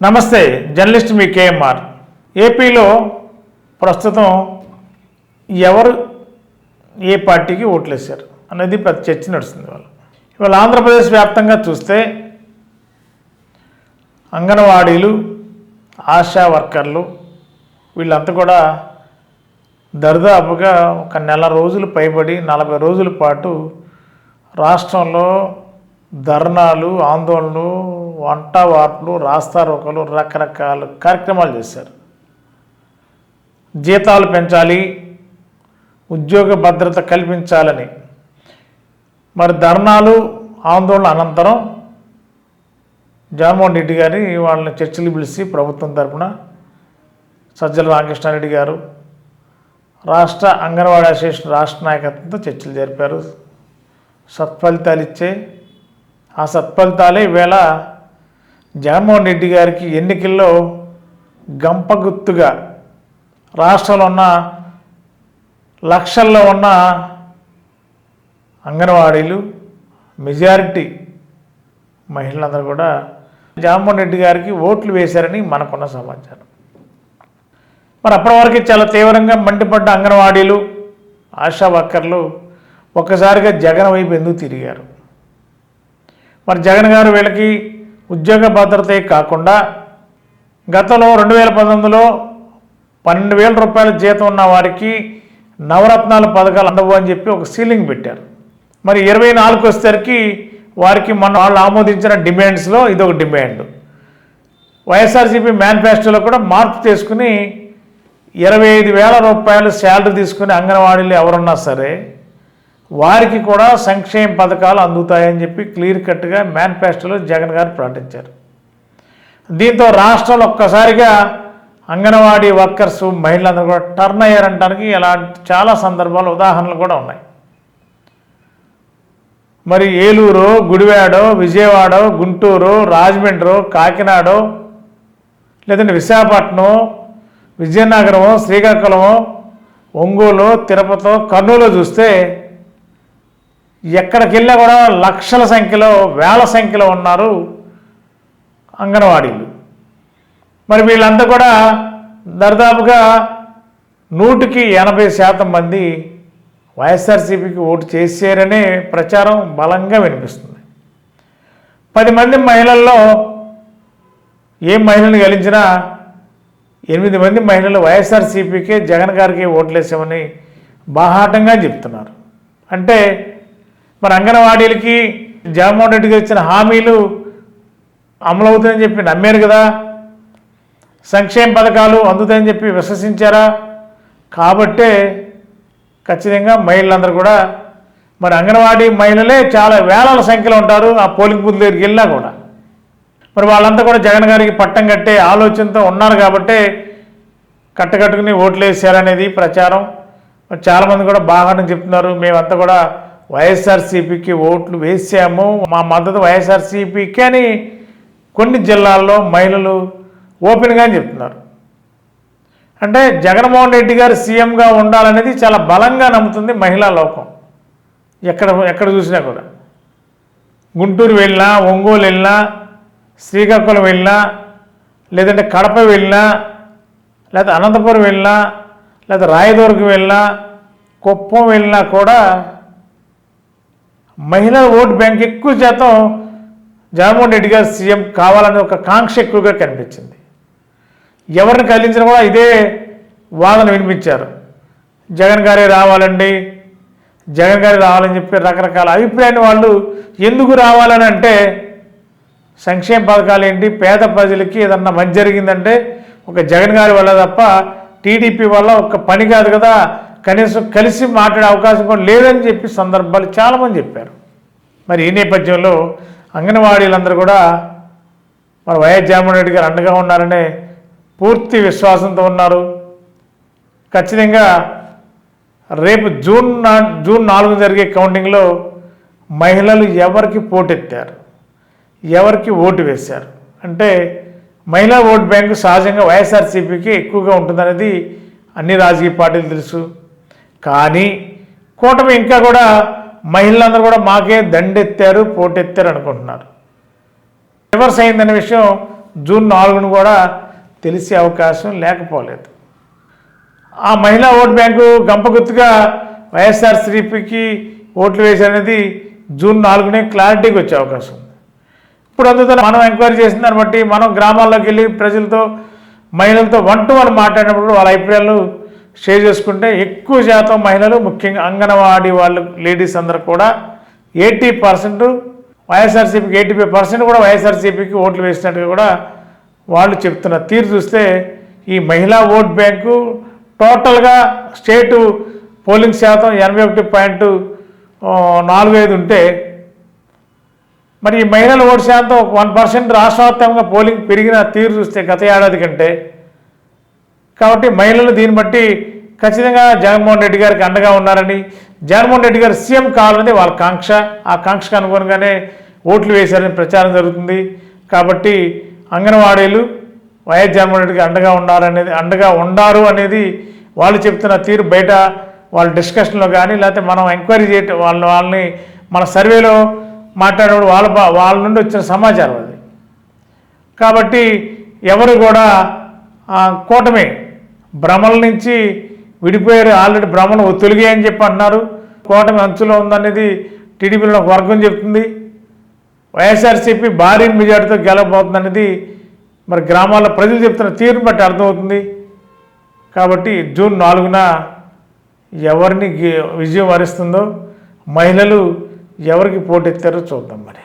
నమస్తే జర్నలిస్ట్ మీ కేఎంఆర్. ఏపీలో ప్రస్తుతం ఎవరు ఏ పార్టీకి ఓట్లేశారు అనేది ప్రతి చర్చ నడుస్తుంది వాళ్ళు ఇవాళ ఆంధ్రప్రదేశ్ వ్యాప్తంగా చూస్తే అంగన్వాడీలు ఆశా వర్కర్లు వీళ్ళంతా కూడా దరిదాపుగా ఒక నెల రోజులు పైబడి నలభై రోజుల పాటు రాష్ట్రంలో ధర్నాలు ఆందోళనలు వంట వార్పులు రాస్తారోకలు రకరకాల కార్యక్రమాలు చేశారు. జీతాలు పెంచాలి ఉద్యోగ భద్రత కల్పించాలని. మరి ధర్నాలు ఆందోళన అనంతరం జగన్మోహన్ రెడ్డి గారి వాళ్ళని చర్చలు పిలిచి ప్రభుత్వం తరఫున సజ్జల రామకృష్ణారెడ్డి గారు రాష్ట్ర అంగన్వాడీ అసోసియేషన్ రాష్ట్ర నాయకత్వంతో చర్చలు జరిపారు. సత్ఫలితాలు ఇచ్చే ఆ సత్ఫలితాలే ఈవేళ జగన్మోహన్ రెడ్డి గారికి ఎన్నికల్లో గంపగుత్తుగా రాష్ట్రంలో ఉన్న లక్షల్లో ఉన్న అంగన్వాడీలు మెజారిటీ మహిళలందరూ కూడా జగన్మోహన్ రెడ్డి గారికి ఓట్లు వేశారని మనకున్న సమాచారం. మరి అప్పటి వరకు చాలా తీవ్రంగా మండిపడ్డ అంగన్వాడీలు ఆశా వర్కర్లు ఒక్కసారిగా జగన్ వైపు ఎందుకు తిరిగారు? మరి జగన్ గారు వీళ్ళకి ఉద్యోగ భద్రతే కాకుండా గతంలో రెండు వేల పంతొమ్మిదిలో పన్నెండు వేల రూపాయల జీతం ఉన్న వారికి నవరత్నాల పథకాలు అందవు అని చెప్పి ఒక సీలింగ్ పెట్టారు. మరి ఇరవై నాలుగు వచ్చేసరికి వారికి మన వాళ్ళు ఆమోదించిన డిమాండ్స్లో ఇది ఒక డిమాండ్. వైఎస్ఆర్సీపీ మేనిఫెస్టోలో కూడా మార్పు చేసుకుని ఇరవై ఐదు వేల రూపాయలు శాలరీ తీసుకుని అంగన్వాడీలు ఎవరున్నా సరే వారికి కూడా సంక్షేమ పథకాలు అందుతాయని చెప్పి క్లియర్ కట్గా మేనిఫెస్టోలో జగన్ గారు ప్రకటించారు. దీంతో రాష్ట్రంలో ఒక్కసారిగా అంగన్వాడీ వర్కర్స్ మహిళలందరూ కూడా టర్న్ అయ్యారంటానికి ఇలాంటి చాలా సందర్భాలు ఉదాహరణలు కూడా ఉన్నాయి. మరి ఏలూరు గుడివాడో విజయవాడ గుంటూరు రాజమండ్రి కాకినాడ లేదంటే విశాఖపట్నం విజయనగరం శ్రీకాకుళం ఒంగోలు తిరుపతి కర్నూలు చూస్తే ఎక్కడికి వెళ్ళా కూడా లక్షల సంఖ్యలో వేల సంఖ్యలో ఉన్నారు అంగన్వాడీలు. మరి వీళ్ళంతా కూడా దరిదాపుగా నూటికి ఎనభై శాతం మంది వైఎస్ఆర్సీపీకి ఓటు చేశారనే ప్రచారం బలంగా వినిపిస్తుంది. పది మంది మహిళల్లో ఏ మహిళను గెలిచినా ఎనిమిది మంది మహిళలు వైఎస్ఆర్సీపీకే జగన్ గారికి ఓట్లేసామని బాహాటంగా చెప్తున్నారు. అంటే మరి అంగన్వాడీలకి జగన్మోహన్ రెడ్డి గారు ఇచ్చిన హామీలు అమలవుతాయని చెప్పి నమ్మారు కదా. సంక్షేమ పథకాలు అందుతాయని చెప్పి విశ్వసించారా? కాబట్టే ఖచ్చితంగా మహిళలందరూ కూడా మరి అంగన్వాడీ మహిళలే చాలా వేలాల సంఖ్యలో ఉంటారు ఆ పోలింగ్ బూత్ దగ్గరికి వెళ్ళినా కూడా. మరి వాళ్ళంతా కూడా జగన్ గారికి పట్టం కట్టే ఆలోచనతో ఉన్నారు కాబట్టే కట్టకట్టుకుని ఓట్లు వేసారనేది ప్రచారం. మరి చాలామంది కూడా బాగా చెప్తున్నారు. మేమంతా కూడా వైఎస్ఆర్సీపీకి ఓట్లు వేసాము. మా మద్దతు వైఎస్ఆర్సీపీకి అని కొన్ని జిల్లాల్లో మహిళలు ఓపెన్గా చెప్తున్నారు. అంటే జగన్మోహన్ రెడ్డి గారు సీఎంగా ఉండాలనేది చాలా బలంగా నమ్ముతుంది మహిళా లోకం. ఎక్కడ ఎక్కడ చూసినా కూడా. గుంటూరు వెళ్ళినా ఒంగోలు వెళ్ళినా శ్రీకాకుళం వెళ్ళినా లేదంటే కడప వెళ్ళినా లేదా అనంతపురం వెళ్ళినా లేదా రాయదుర్గం వెళ్ళినా కుప్పం వెళ్ళినా కూడా మహిళల ఓటు బ్యాంక్ ఎక్కువ శాతం జగన్మోహన్ రెడ్డి గారు సీఎం కావాలనే ఒక కాంక్ష ఎక్కువగా కనిపించింది. ఎవరిని కలిగించినా కూడా ఇదే వాదన వినిపించారు. జగన్ గారే రావాలండి జగన్ గారే రావాలని చెప్పి రకరకాల అభిప్రాయాన్ని వాళ్ళు ఎందుకు రావాలని అంటే సంక్షేమ పథకాలు ఏంటి పేద ప్రజలకి ఏదన్నా మంచి జరిగిందంటే ఒక జగన్ గారి వల్ల తప్ప టీడీపీ వల్ల ఒక పని కాదు కదా కనీసం కలిసి మాట్లాడే అవకాశం కూడా లేదని చెప్పి సందర్భాలు చాలామంది చెప్పారు. మరి ఈ నేపథ్యంలో అంగన్వాడీలందరూ కూడా మరి వైఎస్ జగన్మోహన్ రెడ్డి గారు అండగా ఉన్నారనే పూర్తి విశ్వాసంతో ఉన్నారు. ఖచ్చితంగా రేపు జూన్ నా జూన్ నాలుగు జరిగే కౌంటింగ్లో మహిళలు ఎవరికి పోటెత్తారు? ఎవరికి ఓటు వేశారు? అంటే మహిళా ఓట్ బ్యాంకు సహజంగా వైఎస్ఆర్సీపీకి ఎక్కువగా ఉంటుందనేది అన్ని రాజకీయ పార్టీలు తెలుసు. కానీ కూటమి ఇంకా కూడా మహిళలందరూ కూడా మాకే దండెత్తారు పోటెత్తారు అనుకుంటున్నారు. రివర్స్ అయిందనే విషయం జూన్ నాలుగును కూడా తెలిసే అవకాశం లేకపోలేదు. ఆ మహిళా ఓటు బ్యాంకు గంపగుత్తుగా వైఎస్ఆర్సీపీకి ఓట్లు వేశారనేది జూన్ నాలుగునే క్లారిటీకి వచ్చే అవకాశం ఉంది. ఇప్పుడు అందుతో మనం ఎంక్వైరీ చేసిన దాన్ని బట్టి మనం గ్రామాల్లోకి వెళ్ళి ప్రజలతో మహిళలతో వన్ టు వన్ మాట్లాడినప్పుడు వాళ్ళ అభిప్రాయాలు షేర్ చేసుకుంటే ఎక్కువ శాతం మహిళలు ముఖ్యంగా అంగన్వాడీ వాళ్ళు లేడీస్ అందరు కూడా ఎయిటీ పర్సెంట్ వైఎస్ఆర్సీపీకి ఎయిటీ ఫైవ్ పర్సెంట్ కూడా వైఎస్ఆర్సీపీకి ఓట్లు వేసినట్టుగా కూడా వాళ్ళు చెప్తున్న తీరు చూస్తే ఈ మహిళా ఓట్ బ్యాంకు టోటల్గా స్టేటు పోలింగ్ శాతం ఎనభై ఒకటి పాయింట్ నాలుగు ఐదు ఉంటే మరి ఈ మహిళల ఓటు శాతం ఒక వన్ పర్సెంట్ రాష్ట్రవ్యాప్తంగా పోలింగ్ పెరిగిన తీరు చూస్తే గత ఏడాది కంటే కాబట్టి మహిళలు దీన్ని బట్టి ఖచ్చితంగా జగన్మోహన్ రెడ్డి గారికి అండగా ఉన్నారని జగన్మోహన్ రెడ్డి గారు సీఎం కావాలనేది వాళ్ళ కాంక్ష. ఆ కాంక్షకు అనుగుణంగానే ఓట్లు వేశారని ప్రచారం జరుగుతుంది. కాబట్టి అంగన్వాడీలు వైఎస్ జగన్మోహన్ రెడ్డికి అండగా ఉన్నారనేది అండగా ఉండారు అనేది వాళ్ళు చెప్తున్న తీరు బయట వాళ్ళ డిస్కషన్లో కానీ లేకపోతే మనం ఎంక్వైరీ చేయటం వాళ్ళ వాళ్ళని మన సర్వేలో మాట్లాడేవాడు వాళ్ళ వాళ్ళ నుండి వచ్చిన సమాచారం అది. కాబట్టి ఎవరు కూడా కూటమే కూటమి భ్రమల నుంచి విడిపోయారు. ఆల్రెడీ భ్రమను తొలిగాయని అని చెప్పి అన్నారు. కూటమి అంచులో ఉందనేది టీడీపీలో ఒక వర్గం చెప్తుంది. వైఎస్ఆర్సీపీ భారీ మెజార్టీతో గెలవబోతుందనేది మరి గ్రామాల్లో ప్రజలు చెప్తున్న తీరును బట్టి అర్థమవుతుంది. కాబట్టి జూన్ నాలుగున ఎవరిని విజయం వరిస్తుందో మహిళలు ఎవరికి పోటెత్తారో చూద్దాం మరి.